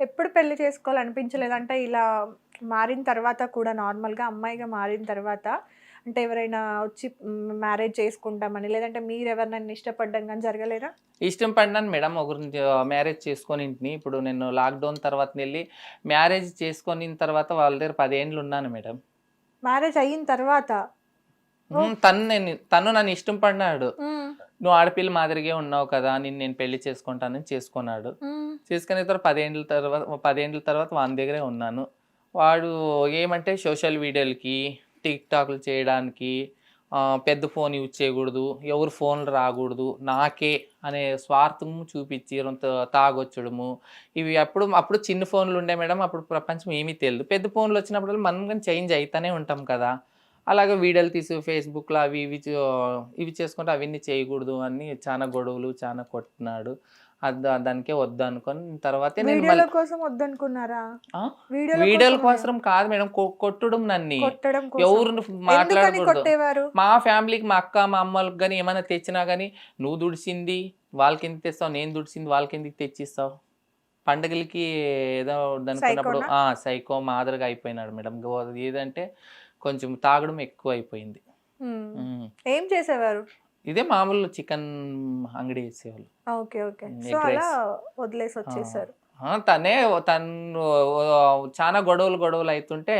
ఎప్పుడు పెళ్ళి చేసుకోవాలనిపించలేదు అంటే ఇలా మారిన తర్వాత కూడా నార్మల్గా అమ్మాయిగా మారిన తర్వాత అంటే ఎవరైనా వచ్చి మ్యారేజ్ చేసుకుంటామని లేదంటే మీరు ఎవరినైనా ఇష్టపడడం కానీ జరగలేదా? ఇష్టం పడినాను మేడం. ఒకరిని మ్యారేజ్ చేసుకొని ఇంటిని. ఇప్పుడు నేను లాక్డౌన్ తర్వాత వెళ్ళి మ్యారేజ్ చేసుకొని తర్వాత వాళ్ళ దగ్గర పదేండ్లు ఉన్నాను మేడం. మ్యారేజ్ అయిన తర్వాత? తను నేను తను నన్ను ఇష్టం పడినాడు. నువ్వు ఆడపిల్ల మాదిరిగే ఉన్నావు కదా నేను నేను పెళ్ళి చేసుకుంటానని చేసుకున్నాడు. చేసుకునే తర్వాత పదేండ్ల తర్వాత పదేండ్ల తర్వాత వాని దగ్గరే ఉన్నాను. వాడు ఏమంటే సోషల్ మీడియాలకి టిక్ టాక్లు చేయడానికి పెద్ద ఫోన్ యూజ్ చేయకూడదు ఎవరు ఫోన్లు రాకూడదు నాకే అనే స్వార్థము చూపించి తాగొచ్చడము. ఇవి అప్పుడు అప్పుడు చిన్న ఫోన్లు ఉండే మేడం అప్పుడు ప్రపంచం ఏమీ తెలియదు. పెద్ద ఫోన్లు వచ్చినప్పుడు మనం కానీ చేంజ్ అవుతానే ఉంటాం కదా. అలాగే వీడియోలు తీసి ఫేస్బుక్లో అవి ఇవి చూ- ఇవి చేసుకుంటే అవన్నీ చేయకూడదు అని చాలా గొడవలు చాలా కొట్టినాడు దానికే వద్దు అనుకొని తర్వాత వీడియోల కోసం వద్దనుకున్నారా? వీడియోల కాదు మేడం. కొట్టడం నన్ను. ఎవరు మాట్లాడకూడదు. మా ఫ్యామిలీకి మా అక్క మా అమ్మలకు కానీ ఏమైనా తెచ్చినా కానీ నువ్వు దుడిసింది వాళ్ళకి ఎందుకు తెస్తావు? నేను దుడిసింది వాళ్ళకి ఎందుకు తెచ్చిస్తావు? పండగలకి ఏదో అనుకున్నప్పుడు? ఆ సైకో మాదిరిగా అయిపోయినాడు మేడం. ఏదంటే కొంచెం తాగడం ఎక్కువ అయిపోయింది. ఏం చేసేవారు? ఇదే మామూలు చికెన్ అంగడి okay okay. Hmm, so egg అలా rice. వదిలేసి వచ్చేసారు. తనే తను చాలా గొడవలు గొడవలు అవుతుంటే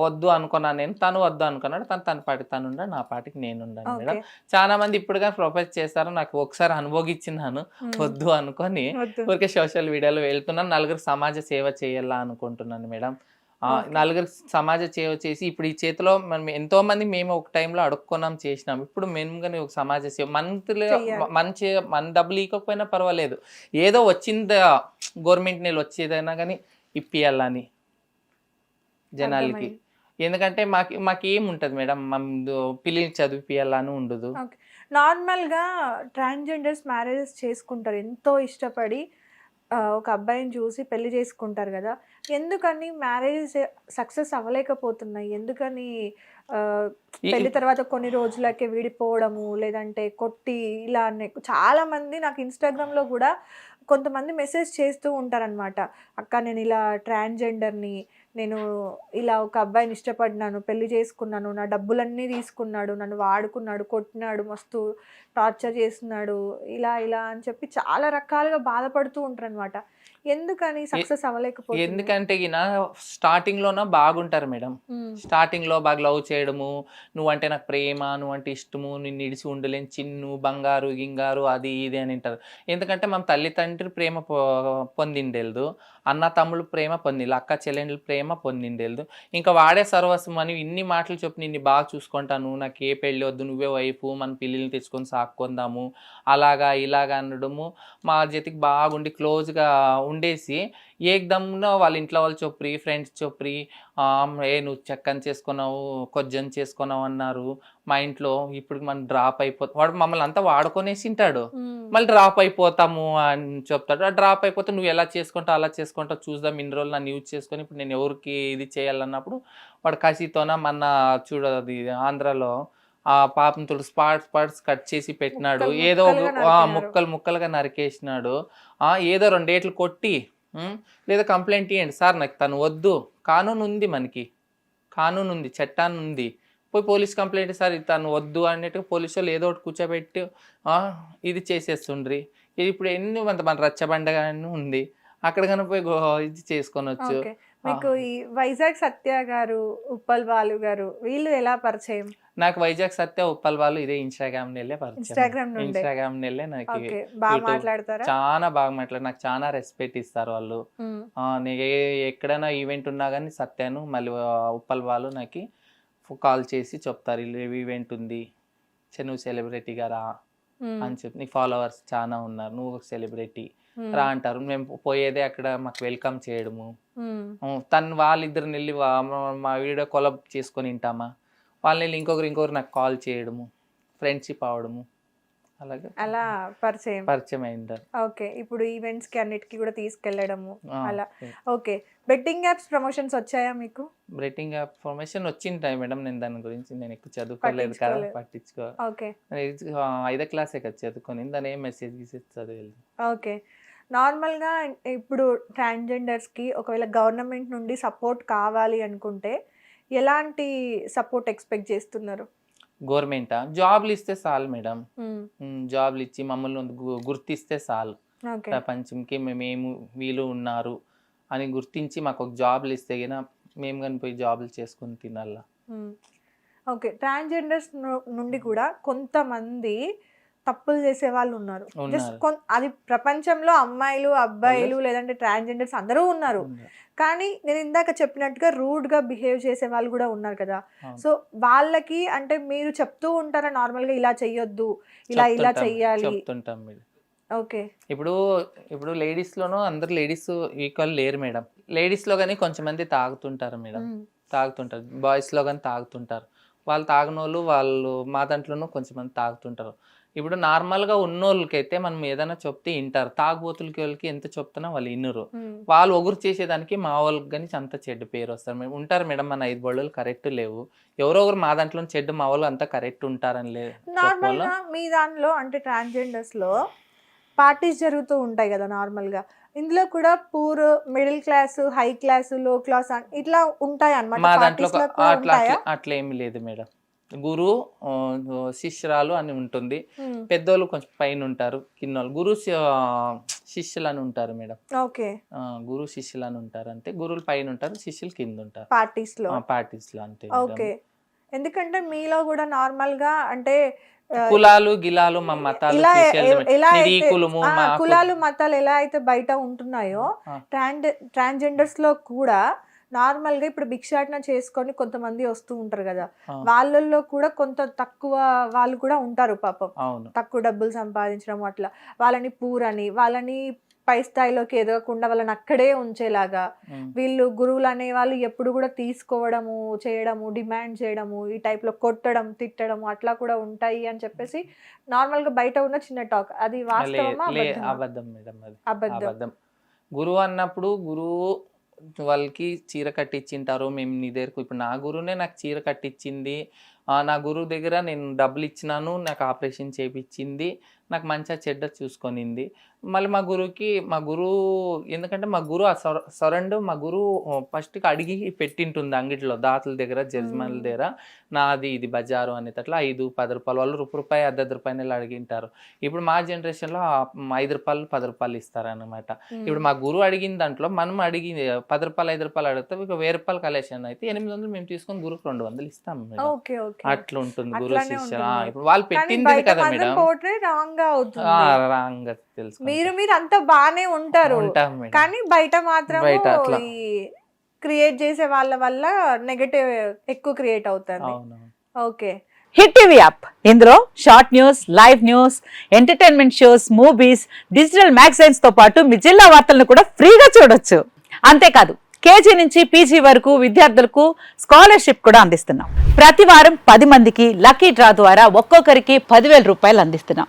వద్దు అనుకున్నాను నేను తను వద్దు అనుకున్నాడు తను తన పాటికి తను ఉండాడు నా పాటికి నేను ఉండాను మేడం. చాలా మంది ఇప్పుడుగా ప్రొపోజ్ చేస్తారు నాకు ఒకసారి అనుభవించినాను మ్మ్. వద్దు అనుకొని. ఊరికే సోషల్ మీడియాలో వెళ్తున్నాను నలుగురు సమాజ సేవ చేయాలా అనుకుంటున్నాను మేడం. నలుగురు సమాజ సేవ చేసి ఇప్పుడు ఈ చేతిలో మనం ఎంతో మంది మేము ఒక టైంలో అడుక్కున్నాం చేసినాం. ఇప్పుడు మేము ఒక సమాజ సేవ మంత్లీ చెయ్యాలి. మన డబ్బులు ఇవ్వకపోయినా పర్వాలేదు. ఏదో వచ్చింది గవర్నమెంట్ నీళ్ళు వచ్చేదైనా కానీ ఇప్పియాలని జనాలకి. ఎందుకంటే మాకు మాకు ఏం ఉంటుంది మేడం? మన పిల్లలకి చదివిపియాలని ఉండదు. నార్మల్గా ట్రాన్స్జెండర్స్ మ్యారేజెస్ చేసుకుంటారు. ఎంతో ఇష్టపడి ఒక అబ్బాయిని చూసి పెళ్ళి చేసుకుంటారు కదా. ఎందుకని మ్యారేజ్ సక్సెస్ అవ్వలేకపోతున్నాయి? ఎందుకని పెళ్ళి తర్వాత కొన్ని రోజులకే విడిపోవడము లేదంటే కొట్టి ఇలా అనే చాలా మంది నాకు ఇన్స్టాగ్రామ్లో కూడా కొంతమంది మెసేజ్ చేస్తూ ఉంటారనమాట అక్క నేను ఇలా ట్రాన్స్జెండర్ని నేను ఇలా ఒక అబ్బాయిని ఇష్టపడినాను పెళ్ళి చేసుకున్నాను నా డబ్బులన్నీ తీసుకున్నాడు నన్ను వాడుకున్నాడు కొట్టినాడు మస్తు టార్చర్ చేస్తున్నాడు ఇలా ఇలా అని చెప్పి చాలా రకాలుగా బాధపడుతూ ఉంటారు అనమాట ఎందుకని సక్సెస్ అవ్వలేకపోతుంది? ఎందుకంటే ఈయన స్టార్టింగ్ లోన బాగుంటారు మేడం. స్టార్టింగ్లో బాగా లవ్ చేయడము నువ్వంటే నాకు ప్రేమ నువ్వంటే ఇష్టము నిన్ను ఇడిచి ఉండలేని చిన్ను బంగారు గింగారు అది ఇది అని అంటారు. ఎందుకంటే మన తల్లి తండ్రి ప్రేమ పొందిండేది అన్న తమ్ముళ్ళు ప్రేమ పొందింది అక్క చెల్లెండ్ల ప్రేమ పొందిండేది ఇంకా వాడే సర్వస్వం అని ఇన్ని మాటలు చెప్పి నిన్ను బాగా చూసుకుంటాను నాకు ఏ పెళ్ళి వద్దు నువ్వే వైపు మన పిల్లల్ని తెచ్చుకొని సాక్కుందాము అలాగా ఇలాగా అనడము మా జతికి బాగుండి క్లోజ్గా ఉండేసి ఏకదమ్న వాళ్ళ ఇంట్లో వాళ్ళు చొప్పరి ఫ్రెండ్స్ చొప్పరి "ఆ, ఏ నువ్వు చక్కని చేసుకున్నావు కొజ్జని చేసుకున్నావు అన్నారు. మా ఇంట్లో ఇప్పుడు మనం డ్రాప్ అయిపో వాడు మమ్మల్ని అంతా వాడుకొనేసి ఉంటాడు. మళ్ళీ డ్రాప్ అయిపోతాము అని చెప్తాడు. ఆ డ్రాప్ అయిపోతే నువ్వు ఎలా చేసుకుంటావు అలా చేసుకుంటావు చూద్దాం ఇన్ని రోజులు నన్ను యూజ్ చేసుకొని ఇప్పుడు నేను ఎవరికి ఇది చేయాలన్నప్పుడు వాడు కసితోన మన చూడ అది ఆంధ్రాలో ఆ పాపం తోడు స్పాట్ స్పాట్స్ కట్ చేసి పెట్టినాడు. ఏదో. ముక్కలు ముక్కలుగా నరికేసినాడు. ఆ ఏదో రెండేట్లు కొట్టి లేదా కంప్లైంట్ ఇవ్వండి సార్ నాకు తను వద్దు. కానూన్ ఉంది మనకి. కానూన్ ఉంది చట్టాన్ని ఉంది. పోయి పోలీస్ కంప్లైంట్ సార్ తను వద్దు అన్నట్టుగా పోలీసు వాళ్ళు ఏదో ఒకటి కూర్చోబెట్టి ఇది చేసేస్తుండ్రి. ఇది ఇప్పుడు ఎన్ని మన రచ్చబండగా ఉంది. అక్కడ కనుక పోయి ఇది చేసుకొనొచ్చు మీకు ఈ వైజాగ్ సత్య గారు ఉప్పల్ బాలు గారు వీళ్ళు ఎలా పరిచయం? నాకు వైజాగ్ సత్య ఉప్పల్ వాళ్ళు ఇదే ఇన్స్టాగ్రామ్ నెల్లే పరిచయం. ఇన్స్టాగ్రామ్ నెల్లే నాకు బాగా. మాట్లాడతారా? చాలా బాగా మాట్లాడు నాకు చాలా రెస్పెక్ట్ ఇస్తారు వాళ్ళు. ఎక్కడైనా ఈవెంట్ ఉన్నా కానీ సత్యాను మళ్ళీ ఉప్పల్ వాళ్ళు నాకు కాల్ చేసి చెప్తారు. ఈవెంట్ ఉంది? నువ్వు సెలబ్రిటీగా రా ఉమ్, అని చెప్పి. నీ ఫాలోవర్స్ చాలా ఉన్నారు. నువ్వు ఒక సెలబ్రిటీ రా అంటారు. మేము పోయేదే అక్కడ మాకు వెల్కమ్ చేయడము. తను వాళ్ళిద్దరిని వెళ్ళి మా- వీడియో కొలబ్ చేసుకొని వింటామా వాళ్ళని వెళ్ళి ఇంకొకరు ఇంకొకరు నాకు కాల్ చేయడము. ఫ్రెండ్షిప్ అవడము అలాగే అలా పరిచయం. పరిచయం అయింటారు ఓకే. ఇప్పుడు ఈవెంట్స్కి అన్నిటికి కూడా తీసుకెళ్ళడము అలా. ఓకే. బెట్టింగ్ యాప్స్ ప్రమోషన్స్ వచ్చాయా మీకు? రేటింగ్ ఇన్ఫర్మేషన్ వచ్చింటాయి మేడం. నేను దాని గురించి నేను ఎక్కువ చదువుకోలేదు కదా. పట్టించుకో ఓకే. ఐదో క్లాసే కదా చదువుకొని దాని ఏం మెసేజ్ గీసేది చదివేది ఓకే. నార్మల్గా ఇప్పుడు ట్రాన్స్జెండర్స్కి ఒకవేళ గవర్నమెంట్ నుండి సపోర్ట్ కావాలి అనుకుంటే ఎలాంటి సపోర్ట్ ఎక్స్పెక్ట్ చేస్తున్నారు? గవర్నమెంట్? జాబ్లు ఇస్తే చాలు మేడం. మ్మ్. జాబ్లు ఇచ్చి మమ్మల్ని గుర్తిస్తే చాలు ఓకే. ప్రపంచంకి మేమేము వీలు ఉన్నారు అని గుర్తించి మాకు ఒక జాబ్లు ఇస్తే గిన మేము కానీ పోయి జాబులు చేసుకొని తినాలా. మ్మ్. ఓకే. ట్రాన్స్జెండర్స్ నుండి కూడా కొంతమంది తప్పులు చేసే వాళ్ళు ఉన్నారు. జస్ట్ అది ప్రపంచంలో అమ్మాయిలు అబ్బాయిలు లేదంటే ట్రాన్స్జెండర్స్ అందరూ ఉన్నారు. కానీ నేను ఇందాక చెప్పినట్టుగా రూడ్గా బిహేవ్ చేసే వాళ్ళు కూడా ఉన్నారు కదా. సో వాళ్ళకి అంటే మీరు చెప్తూ ఉంటారా నార్మల్గా ఇలా చెయ్యొద్దు ఇలా ఇలా చెయ్యాలి? ఓకే. ఇప్పుడు ఇప్పుడు లేడీస్ లోనూ అందరు లేడీస్ ఈక్వల్ లేరు మేడం. లేడీస్లో కానీ కొంచెం మంది తాగుతుంటారు మేడం. తాగుతుంటారు. బాయ్స్లో కానీ తాగుతుంటారు. వాళ్ళు తాగిన వాళ్ళు మా దాంట్లోనూ కొంచెం మంది తాగుతుంటారు. ఇప్పుడు నార్మల్గా ఉన్నోళ్ళకైతే మనం ఏదైనా చెప్తే వింటారు. తాగుబోతులకి వాళ్ళకి ఎంత చెప్తున్నా వాళ్ళు వినరు. మ్మ్. వాళ్ళు ఒగురు చేసేదానికి మా వాళ్ళకి కానీ అంత చెడ్డ పేరు వస్తారు. మేము ఉంటారు మేడం మన ఐదు బళ్ళు కరెక్ట్ లేవు. ఎవరో ఒకరు మా దాంట్లో చెడ్డ మా వాళ్ళు అంతా కరెక్ట్ ఉంటారని లేదు నార్మల్గా మీ దానిలో అంటే ట్రాన్స్జెండర్స్లో పార్టీస్ జరుగుతూ ఉంటాయి కదా నార్మల్గా ఇందులో కూడా పూర్ మిడిల్ క్లాస్ హై క్లాస్లో క్లాస్ ఇట్లా ఉంటాయి మా అన్నమాట దాంట్లో అట్లా అట్లా- ఏమి లేదు మేడం. గురు శిష్యురాలు అని ఉంటుంది. పెద్దోళ్ళు కొంచెం పైన ఉంటారు కిన్నోళ్ళు. గురు శిష్యులు అని ఉంటారు మేడం. ఓకే. గురు శిష్యులు అని ఉంటారు అంటే గురువులు పైన ఉంటారు శిష్యులు కింద ఉంటారు. పార్టీస్లో. పార్టీస్లో అంతే ఓకే. ఎందుకంటే మీలో కూడా నార్మల్గా అంటే కులాలు గిలాలు మా మతాలు ఇలా. ఎలా అయితే. కులాలు మతాలు ఎలా అయితే బయట ఉంటున్నాయో ఆ. ట్రాన్ ట్రాన్స్జెండర్స్లో కూడా నార్మల్గా ఇప్పుడు భిక్షాటన చేసుకొని కొంతమంది వస్తూ ఉంటారు కదా. వాళ్ళల్లో కూడా కొంత తక్కువ వాళ్ళు కూడా ఉంటారు పాపం తక్కువ డబ్బులు సంపాదించడం అట్లా వాళ్ళని పూరని వాళ్ళని పై స్థాయిలోకి ఎదగకుండా వాళ్ళని అక్కడే ఉంచేలాగా. వీళ్ళు గురువులు అనే వాళ్ళు ఎప్పుడు కూడా తీసుకోవడము చేయడము డిమాండ్ చేయడము ఈ type లో కొట్టడం తిట్టడము అట్లా కూడా ఉంటాయి అని చెప్పేసి నార్మల్గా బయట ఉన్న చిన్న టాక్. అది వాస్తవమా? అబద్ధం గురువు అన్నప్పుడు గురువు వాళ్ళకి చీర కట్టించింటారు మేము నీ దగ్గరకు ఇప్పుడు నా గురువునే నాకు చీర కట్టించింది ఆ, నా గురువు దగ్గర నేను డబ్బులు ఇచ్చినాను నాకు ఆపరేషన్ చేయించింది నాకు మంచిగా చెడ్డ చూసుకొనింది. మళ్ళీ మా గురువుకి మా గురువు ఎందుకంటే మా గురువు ఆ సొరండు మా గురువు ఫస్ట్కి అడిగి పెట్టింటుంది అంగిట్లో దాతల దగ్గర జడ్జిమన్ల మ్మ్. దగ్గర. నాది ఇది బజారు అనేటట్లు ఐదు పది రూపాయలు వాళ్ళు రూపాయి రూపాయి అర్ధ రూపాయలు అడిగింటారు. ఇప్పుడు మా జనరేషన్లో ఐదు రూపాయలు పది రూపాయలు ఇస్తారనమాట. ఇప్పుడు మా గురువు అడిగిన దాంట్లో మనం అడిగి పది రూపాయలు ఐదు రూపాయలు అడిగితే ఇక వెయ్యి రూపాయలు కలెక్షన్ అయితే ఎనిమిది వందలు మేము తీసుకొని గురువుకి రెండు వందలు ఇస్తాం అట్లా ఉంటుంది గురు అట్లానే శిష్య. ఇప్పుడు వాళ్ళు పెట్టింది కదా మేడం. రాంగ్ అవుతుంది. ఆ, రాంగ్ తెలుసు మీరు మీరు అంతా బానే ఉంటారు. కానీ బయట మాత్రం క్రియేట్ చేసే వాళ్ళ వల్ల నెగటివ్ ఎక్కువ క్రియేట్ అవుతుంది. అవును ఓకే. Hit TV app. ఇందులో short news live news entertainment shows movies digital మ్యాగజైన్స్తో పాటు మీ జిల్లా వార్తలను కూడా ఫ్రీగా చూడొచ్చు. అంతేకాదు కేజీ నుంచి పీజీ వరకు విద్యార్థులకు స్కాలర్షిప్ కూడా అందిస్తున్నాం. ప్రతి వారం పది మందికి లక్కీ డ్రా ద్వారా ఒక్కొక్కరికి పదివేల రూపాయలు అందిస్తున్నాం.